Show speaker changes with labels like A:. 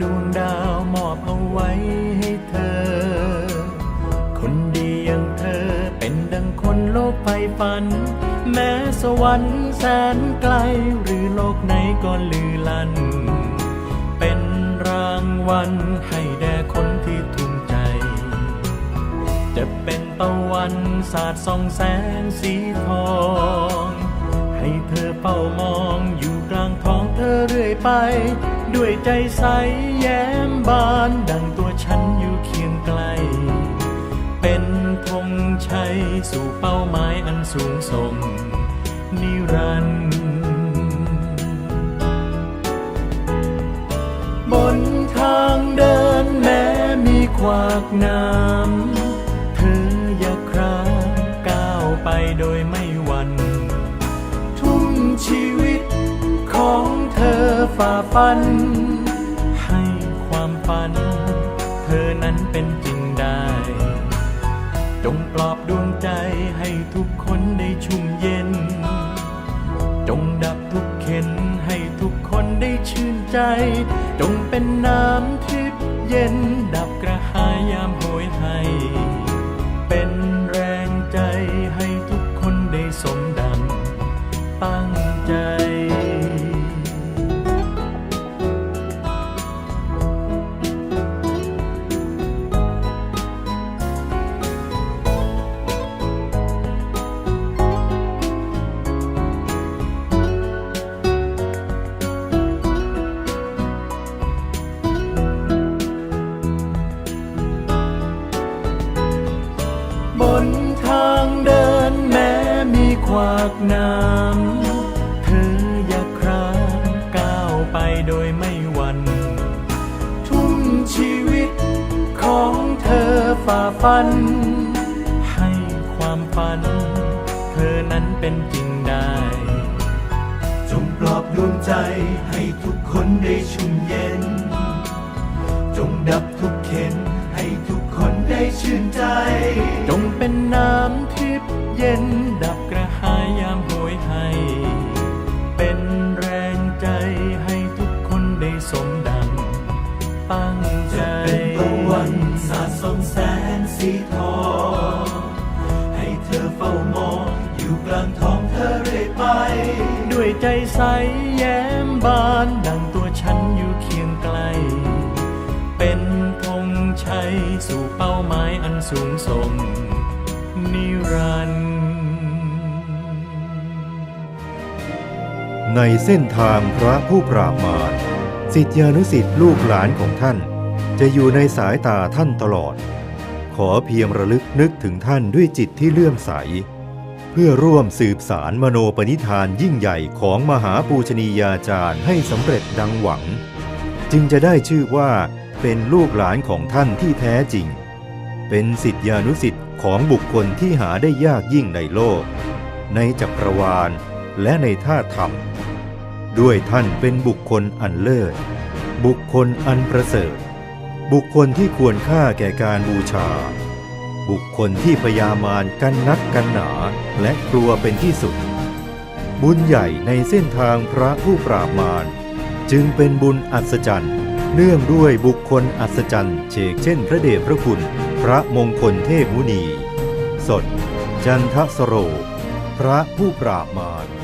A: ดวงดาวมอบเอาไว้ให้เธอ คนดีอย่างเธอเป็นดังคนโลกไปฝัน แม้สวรรค์แสนไกลหรือโลกไหนก็ลือลัน เป็นรางวัลให้แด่คนที่ทุ่มใจ จะเป็นตะวันสาดส่องแสงสีทอง ให้เธอเฝ้ามองอยู่กลางท้องเธอเรื่อยไป ด้วยใจใสแย้มบานดังตัวฉันอยู่เคียงไกล เป็นธงชัยสู่เป้าหมายอันสูงส่งนิรันดร์บนทางเดินแม้มีขวากน้ำ ฝ่าฟัน ให้ความฝัน เธอนั้นเป็นจริงได้ จงปลอบดวงใจให้ทุกคนได้ชุ่มเย็น จงดับทุกเข็นให้ทุกคนได้ชื่นใจ จงเป็นน้ำทิพย์เย็นดับกระหายยามโหยให้เป็นแรงใจให้ทุกคนได้สมดัง ตั้งใจ วากน้ำเธออย่าครางก้าวไปโดยไม่หวั่นทุ่มชีวิตของเธอฝ่าฟัน ให้ความฝัน เธอนั้นเป็นจริงได้
B: จงปลอบดวงใจให้ทุกคนได้ชุ่มเย็น จงดับทุกเข็นให้ทุกคนได้ชื่นใจ
A: จงเป็นน้ำทิพย์เย็น สี
B: ทองให้เธอเฝ้ามองอยู่กลางท้องเธอเรื่อยไป
A: ด้วยใจใสแย้มบานดังตัวฉันอยู่เคียงไกล เป็นธงชัยสู่เป้าหมายอันสูงส่งนิรันดร์
C: ในเส้นทางพระผู้ปราบมารสิทธิานุสิทธิลูกหลานของท่าน จะอยู่ในสายตาท่านตลอด อเพียงระลึกนึกถึงท่านด้วยจิตที่เลื่อมใส เพื่อร่วมสืบสารมโนปณิธานยิ่งใหญ่ของมหาปูชนียาจารย์ให้สำเร็จดังหวัง จึงจะได้ชื่อว่าเป็นลูกหลานของท่านที่แท้จริง เป็นสิทธิานุสิทธิ์ของบุคคลที่หาได้ยากยิ่งในโลก ในจักรวาลและในท่าธรรม ด้วยท่านเป็นบุคคลอันเลิศ บุคคลอันประเสริฐ บุคคลที่ควรค่าแก่การบูชา บุคคลที่พยามารกันนักกันหนาและกลัวเป็นที่สุด บุญใหญ่ในเส้นทางพระผู้ปราบมารจึงเป็นบุญอัศจรรย์เนื่องด้วยบุคคลอัศจรรย์เชกเช่นพระเดชพระคุณ พระมงคลเทพมุนี สด จันทสโร พระผู้ปราบมาร